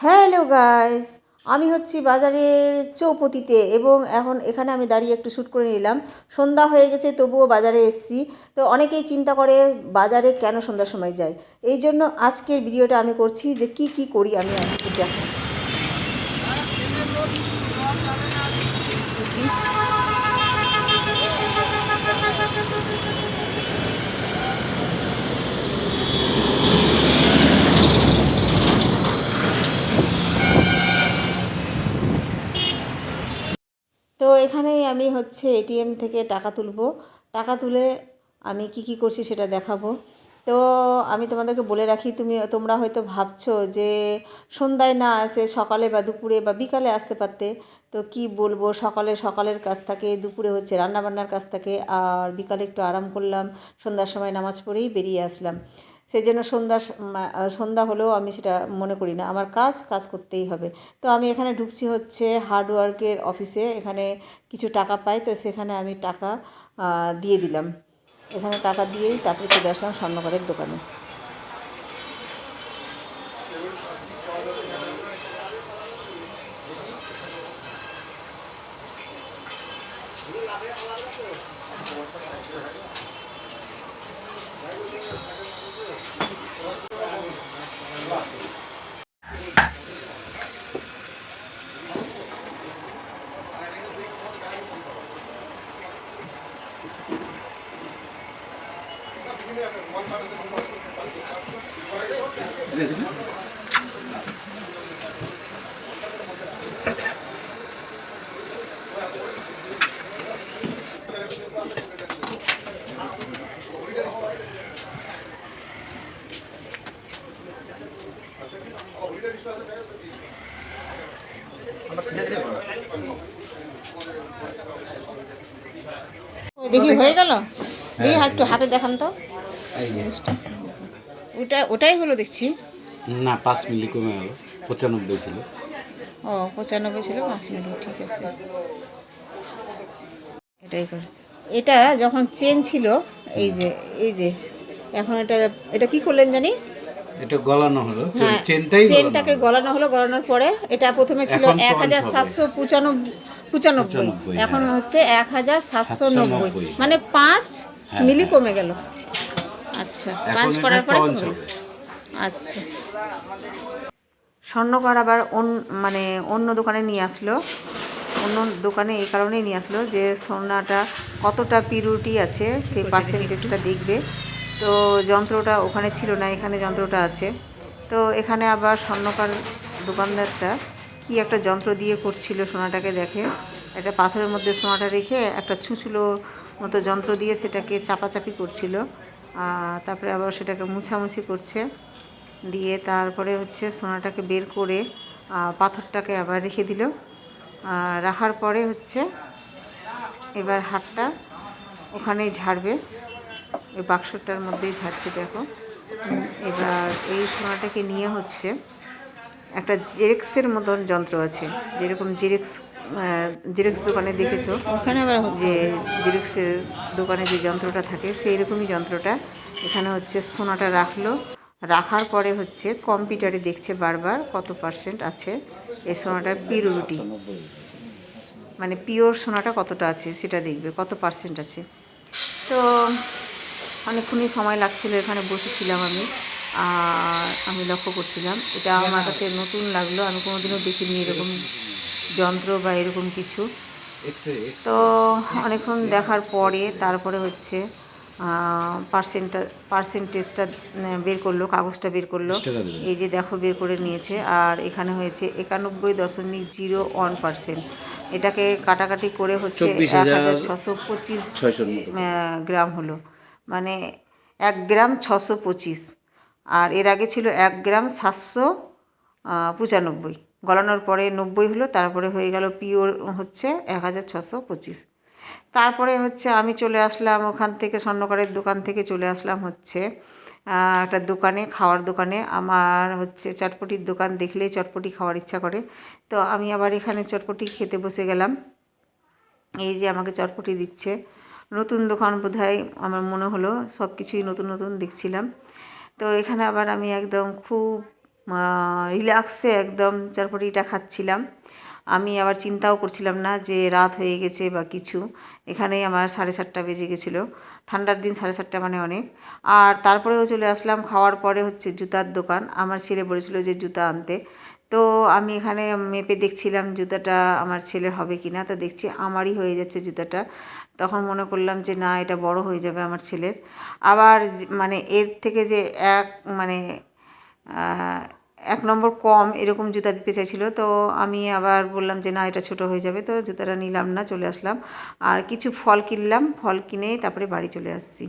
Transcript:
Hello guys, আমি হচ্ছি বাজারের চৌপতিতে এবং এখন এখানে আমি দাঁড়িয়ে একটু শ্যুট করে নিলাম। সন্ধ্যা হয়ে গেছে, তবুও বাজারে এসেছি। তো অনেকেই চিন্তা করে বাজারে কেন সন্ধ্যার সময় যায়। এই জন্য আজকের ভিডিওটা আমি করছি যে কি কি করি আমি আজকে দেখো। তো এখানেই আমি হচ্ছে এটিএম থেকে টাকা তুলবো। টাকা তুলে আমি কি কি করছি সেটা দেখাবো। তো আমি তোমাদেরকে বলে রাখি, তুমি, তোমরা হয়তো ভাবছ যে সন্ধ্যায় না আসে সকালে বা দুপুরে বা বিকালে আসতে পারতে। তো কি বলব, সকালে সকালের কাজ থাকে, দুপুরে হচ্ছে রান্নাবান্নার কাজ থাকে। আর বিকালে একটু আরাম করলাম, সন্ধ্যার সময় নামাজ পড়েই বেরিয়ে আসলাম। সেই জন্য সন্ধ্যা সন্ধ্যা হলেও আমি সেটা মনে করি না। আমার কাজ কাজ করতেই হবে। তো আমি এখানে ঢুকছি হচ্ছে হার্ডওয়ার্কের অফিসে এখানে কিছু টাকা পাই, তো সেখানে আমি টাকা দিয়ে দিলাম। এখানে টাকা দিয়েই তারপরে চলে আসলাম স্বর্ণকারের দোকানে। ওই দেখি হয়ে গেল? দেখি একটু হাতে দেখান তো। ওটা ওটাই হলো দেখছি। না পাঁচ মিলি কমে গেল পঁচানব্বই ছিল। ও পঁচানব্বই ছিল পাঁচ মিনিট ঠিক আছে। এটাই করে। এটা যখন চেন ছিল এই যে এই যে এখন এটা এটা কি করলেন জানি? এটা গলানো হলো হ্যাঁ চেনটাই চেনটাকে গলানো হলো গলানোর পরে এটা প্রথমে ছিল এক হাজার সাতশো পঁচানব্বই পঁচানব্বই। পঁচানব্বই, এখন হ্যাঁ। হচ্ছে এক হাজার সাতশো নব্বই। মানে পাঁচ হ্যাঁ, মিলি কমে গেল। আচ্ছা পাঁচ করার পরে আচ্ছা। স্বর্ণকার আবার অন মানে অন্য দোকানে নিয়ে আসলো। অন্য দোকানে এই কারণেই নিয়ে আসলো যে সোনাটা কতটা পিউরিটি আছে সেই পার্সেন্টেজটা দেখবে। তো যন্ত্রটা ওখানে ছিল না এখানে যন্ত্রটা আছে। তো এখানে আবার স্বর্ণকার দোকানদারটা কি একটা যন্ত্র দিয়ে করছিল সোনাটাকে দেখে। একটা পাথরের মধ্যে সোনাটা রেখে একটা ছুঁচুলো মতো যন্ত্র দিয়ে সেটাকে চাপাচাপি করছিল। তারপরে আবার সেটাকে মুছামুছি করছে। দিয়ে তারপরে হচ্ছে সোনাটাকে বের করে পাথরটাকে আবার রেখে দিল। রাখার পরে হচ্ছে এবার হাতটা ওখানেই ঝাড়বে। ওই বাক্সটার মধ্যেই ঝাড়ছে, দেখো। এবার এই সোনাটাকে নিয়ে হচ্ছে একটা জেরেক্সের মতন যন্ত্র আছে, যেরকম জেরেক্স জেরেক্স দোকানে দেখেছ? ওখানে আবার যে জেরক্সের দোকানে যে যন্ত্রটা থাকে সেই রকমই যন্ত্রটা। এখানে হচ্ছে সোনাটা রাখল। রাখার পরে হচ্ছে কম্পিউটারে দেখছে বারবার কত পার্সেন্ট আছে। এই সোনাটার পিউরিটি মানে পিওর সোনাটা কতটা আছে সেটা দেখবে কত পার্সেন্ট আছে। তো অনেকক্ষণই সময় লাগছিল এখানে বসেছিলাম আমি। আর আমি লক্ষ্য করছিলাম এটা আমার কাছে নতুন লাগল আমি কোনোদিনও দেখিনি এরকম। যন্ত্র বা এরকম কিছু। তো অনেকক্ষণ দেখার পরে তারপরে হচ্ছে পার্সেন্টটা পার্সেন্টেজটা বের করল কাগজটা বের করল। এই যে দেখো বের করে নিয়েছে। আর এখানে হয়েছে একানব্বই দশমিক জিরো ওয়ান পার্সেন্ট। এটাকে কাটাকাটি করে হচ্ছে এক হাজার ছশো পঁচিশ গ্রাম হলো। মানে এক গ্রাম ছশো পঁচিশ। আর এর আগে ছিল এক গ্রাম সাতশো পঁচানব্বই। গলানোর পরে নব্বই হলো, তারপরে হয়ে গেল পিওর হচ্ছে এক হাজার ছশো পঁচিশ। তারপরে হচ্ছে আমি চলে আসলাম ওখান থেকে স্বর্ণকারের দোকান থেকে চলে আসলাম হচ্ছে একটা দোকানে, খাওয়ার দোকানে। আমার হচ্ছে চটপটির দোকান দেখলেই চটপটি খাওয়ার ইচ্ছা করে। তো আমি আবার এখানে চটপটি খেতে বসে গেলাম। এই যে আমাকে চটপটি দিচ্ছে। নতুন দোকান বোধহয় আমার মনে হলো সব কিছুই নতুন নতুন দেখছিলাম। তো এখানে আবার আমি একদম খুব রিল্যাক্সে একদম চটপটিটা খাচ্ছিলাম। আমি আবার চিন্তাও করছিলাম না যে রাত হয়ে গেছে বা কিছু। এখানেই আমার সাড়ে সাতটা বেজে গেছিল। ঠান্ডার দিন সাড়ে সাতটা মানে অনেক। আর তারপরেও চলে আসলাম, খাওয়ার পরে হচ্ছে জুতার দোকান। আমার ছেলে বলেছিল যে জুতা আনতে। তো আমি এখানে মেপে দেখছিলাম জুতাটা আমার ছেলের হবে কি না তো দেখছি আমারই হয়ে যাচ্ছে জুতাটা। তখন মনে করলাম যে না, এটা বড় হয়ে যাবে আমার ছেলের। আবার মানে এর থেকে যে এক মানে এক নম্বর কম এরকম জুতা দিতে চাইছিল, তো আমি আবার বললাম যে না, এটা ছোট হয়ে যাবে, তো জুতাটা নিলাম না, চলে আসলাম। আর কিছু ফল কিনলাম, ফল কিনে তারপরে বাড়ি চলে আসছি।